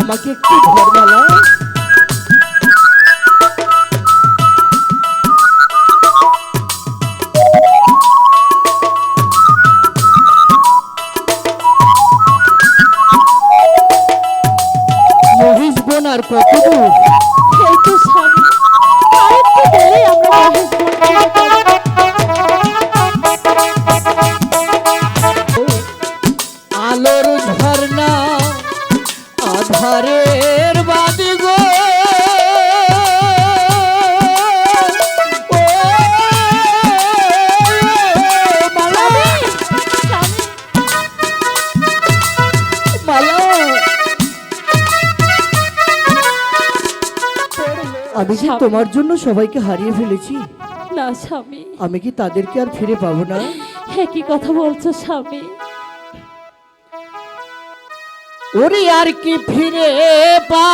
আমাকে- একটু ঘর মালা আমি কি তোমার জন্য সবাইকে হারিয়ে ফেলেছি? না স্বামী। আমি কি তাদেরকে আর ফিরে পাবো না? একই কথা বলছো স্বামী। ওরে আর কি ফিরে পা?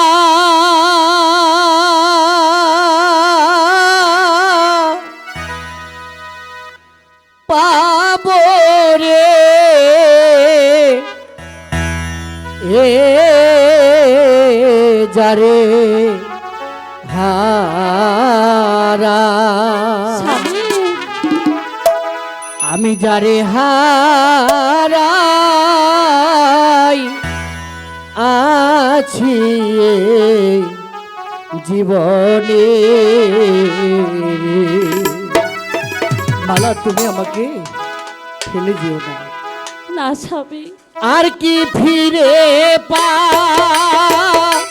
পাবো রে। এ যারে আমি যারে হারাই আছি জীবনে। মালা তুমি আমাকে ফেলে দিও না। না স্বামী। আর কি ফিরে পাবো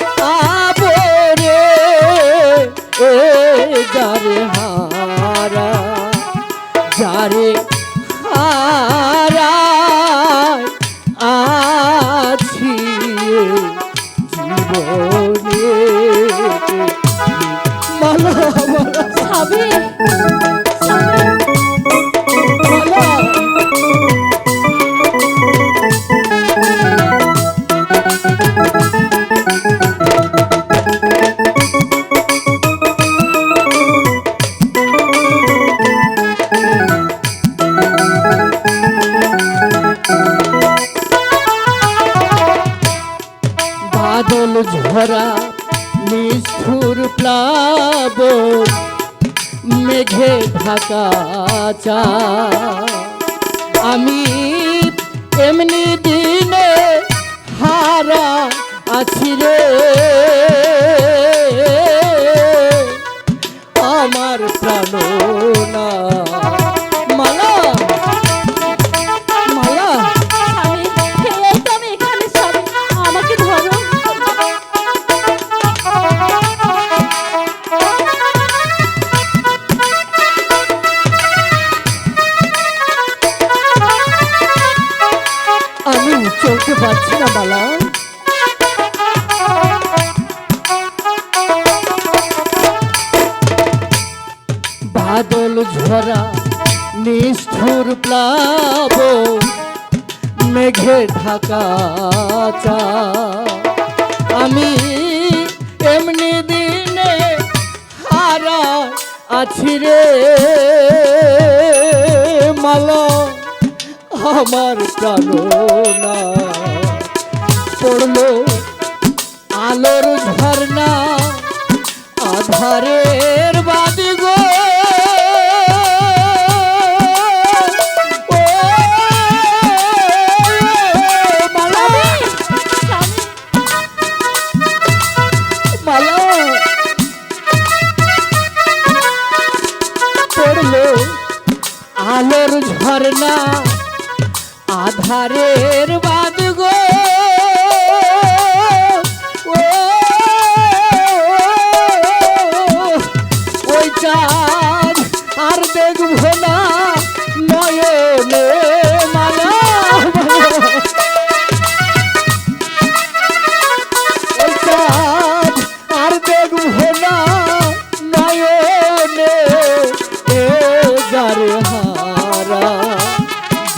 যারে বাদল ঝরা নিষ্ঠুর প্লাব মেঘে ঢাকা চা। আমি এমনি দিনে হারা আছি রে। আমি চলতে পারছি না, বালা। বাদল ঝরা নিষ্ঠুর প্লাব, মেঘে ঢাকা চা। আমি এমনি দিনে হারা আছি রে, মালা। আমার প্রাণনা পড়ল আলোর ঝর্ণা আধারের বাদি গো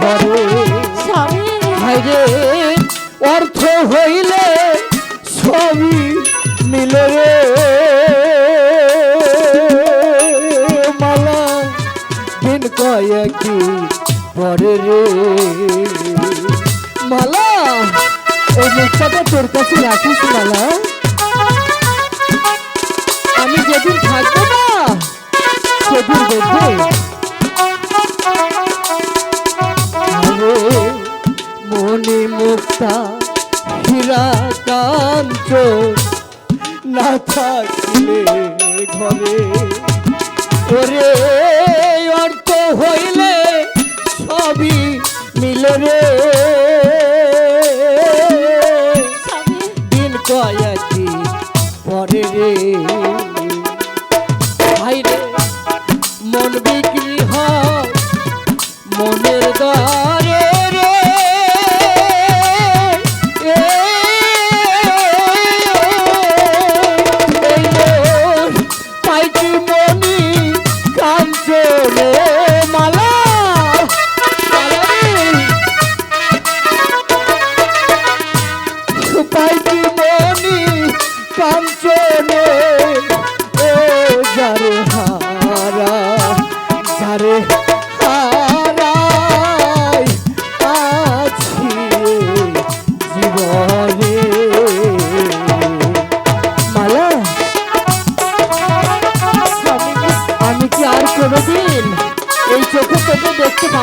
ঘরে। ভাইরে অর্থ হইলে ছবি মিলে মালা দিন কয়েকি পরে রে। মালা ওই লোকটাকে তোর কাছে রাখিস মালা। আমি যেদিন থাকব না সেদিন দেখব। অর্থ হইলে সবই মিলে রে।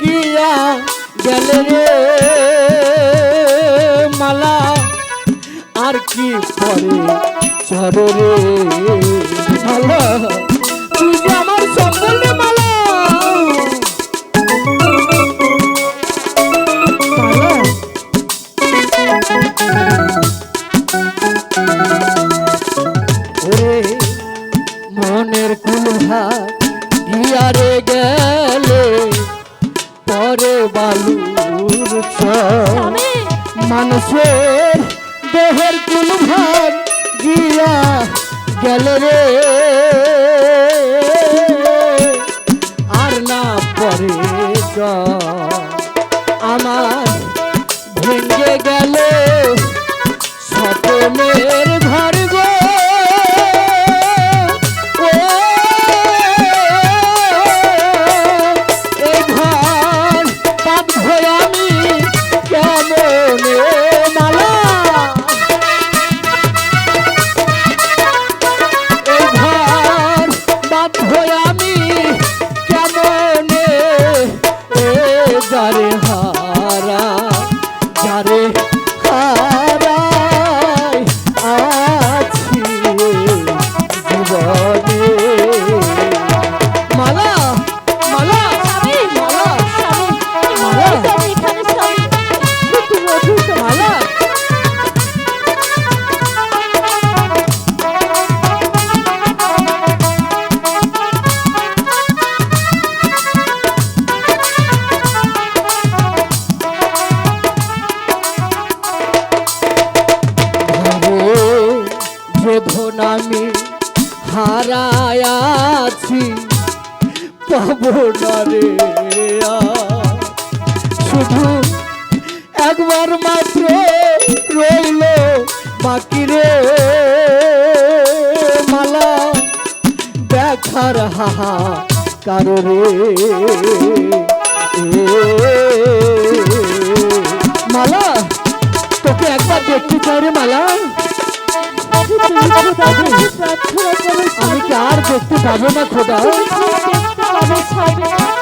গিয়া গেলে রে মালা। আর কি পরে সরে রে মালা? তুই যে আমার সম্বল চল রে। না রে। শুধু একবার মাত্র রইল বাকি রে মালা। দেখার হাহা কারও রে মালা, তোকে একবার দেখতে চাই রে মালা। আমি কি আর দেখতে পাবো না খোদা? Miss Toby.